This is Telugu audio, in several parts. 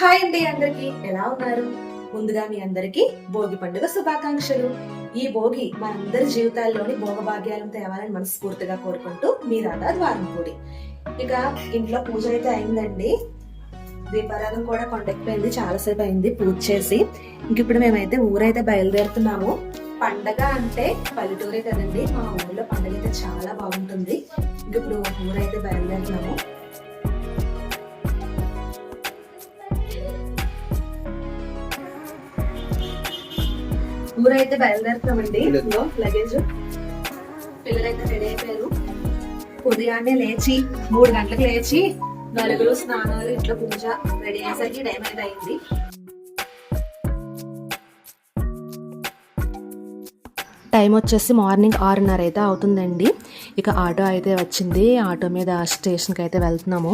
హాయ్ అండి అందరికి. ఎలా ఉన్నారు? ముందుగా మీ అందరికి భోగి పండుగ శుభాకాంక్షలు. ఈ భోగి మనందరి జీవితాల్లోని భోగభాగ్యాలను తేవాలని మనస్ఫూర్తిగా కోరుకుంటూ మీ రాధా ద్వారం కూడి. ఇక ఇంట్లో పూజ అయితే అయిందండి. దీపారాధం కూడా కొండెక్కిపోయింది. చాలాసేపు అయింది పూజ చేసి. ఇంక ఇప్పుడు మేమైతే ఊరైతే బయలుదేరుతున్నాము. పండగ అంటే పల్లెటూరే కదండి. మా ఊర్లో పండగ అయితే చాలా బాగుంటుంది. ఇంక ఇప్పుడు ఊరైతే బయలుదేరుతున్నాము. ఊరైతే బయలుదేరుతామండి. ఇదిగో లగేజ్ పిల్లలైతే రెడీ అయిపోయారు. ఉదయాన్నే లేచి మూడు గంటలకు లేచి నలుగురు స్నానాలు ఇంట్లో పూజ రెడీ అయ్యేసరికి టైం అయితే అయింది. టైం వచ్చేసి మార్నింగ్ ఆరున్నర అయితే అవుతుందండి. ఇక ఆటో అయితే వచ్చింది. ఆటో మీద స్టేషన్కి అయితే వెళ్తున్నాము.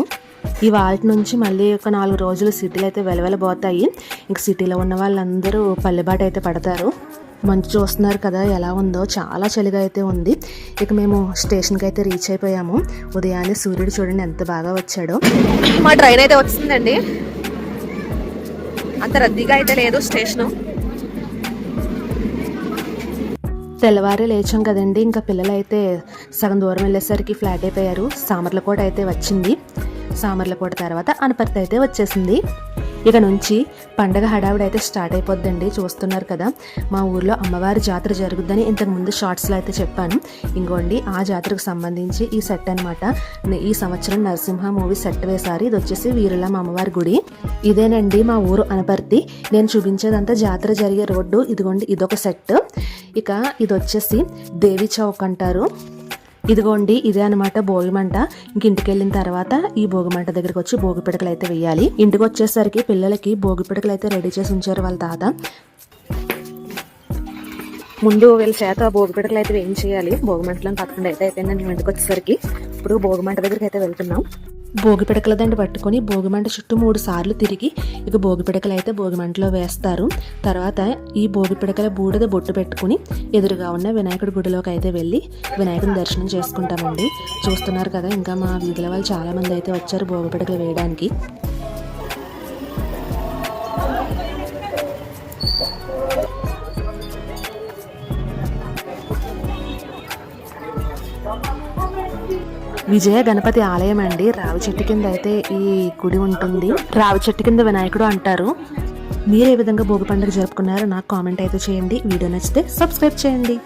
ఈ వాటి నుంచి మళ్ళీ ఒక నాలుగు రోజులు సిటీలు అయితే వెలవెలబోతాయి. ఇంక సిటీలో ఉన్న వాళ్ళందరూ పల్లెబాట అయితే పడతారు. మంచు చూస్తున్నారు కదా ఎలా ఉందో. చాలా చలిగా అయితే ఉంది. ఇక మేము స్టేషన్కి అయితే రీచ్ అయిపోయాము. ఉదయాన్నే సూర్యుడు చూడండి ఎంత బాగా వచ్చాడో. మా ట్రైన్ అయితే వచ్చిందండి. అంత రద్దీగా అయితే లేదు స్టేషను. తెల్లవారే లేచాం కదండి. ఇంకా పిల్లలైతే సగం దూరం వెళ్ళేసరికి ఫ్లాట్ అయిపోయారు. సామర్లకోట అయితే వచ్చింది. సామర్లకోట తర్వాత అనపర్తి అయితే వచ్చేసింది. ఇక నుంచి పండగ హడావిడి అయితే స్టార్ట్ అయిపోద్దండి. చూస్తున్నారు కదా మా ఊర్లో అమ్మవారి జాతర జరుగుద్దని ఇంతకు ముందు షార్ట్స్లో అయితే చెప్పాను. ఇంకోండి ఆ జాతరకు సంబంధించి ఈ సెట్ అనమాట ఈ సంవత్సరం నరసింహ మూవీ సెట్ వేశారు. ఇది వచ్చేసి వీరులమ్మ అమ్మవారి గుడి. ఇదేనండి మా ఊరు అనపర్తి. నేను చూపించేదంతా జాతర జరిగే రోడ్డు. ఇదిగోండి ఇదొక సెట్. ఇక ఇది వచ్చేసి దేవి చౌక్ అంటారు. ఇదిగోండి ఇదే అనమాట భోగిమంట. ఇంక ఇంటికి వెళ్ళిన తర్వాత ఈ భోగిమంట దగ్గరికి వచ్చి భోగి పిడకలు అయితే వేయాలి. ఇంటికి వచ్చేసరికి పిల్లలకి భోగి పిడకలు అయితే రెడీ చేసి ఉంచారు వాళ్ళ తాత. ముందు వీళ్ళ చేత భోగి పిడకలు అయితే వేయించేయాలి భోగిమంటలను మంటలో అయితే అయిపోయిందండి ఇంటికి వచ్చేసరికి ఇప్పుడు భోగిమంట దగ్గరికి అయితే వెళ్తున్నాం. భోగి పిడకల దండి పట్టుకొని భోగి మంట చుట్టూ మూడు సార్లు తిరిగి ఇక భోగి పిడకలు అయితే భోగి మంటలో వేస్తారు. తర్వాత ఈ భోగి పిడకల బూడిద బొట్టు పెట్టుకుని ఎదురుగా ఉన్న వినాయకుడి గుడిలోకి అయితే వెళ్ళి వినాయకుని దర్శనం చేసుకుంటామండి. చూస్తున్నారు కదా ఇంకా మా వీధుల వాళ్ళు చాలామంది అయితే వచ్చారు భోగి పిడకలు వేయడానికి. విజయ గణపతి ఆలయం అండి. రావి చెట్టు కింద అయితే ఈ గుడి ఉంటుంది. రావి చెట్టు కింద వినాయకుడు అంటారు. మీరు ఏ విధంగా భోగి పండుగ జరుపుకున్నారో నాకు కామెంట్ అయితే చేయండి. వీడియో నచ్చితే సబ్స్క్రైబ్ చేయండి.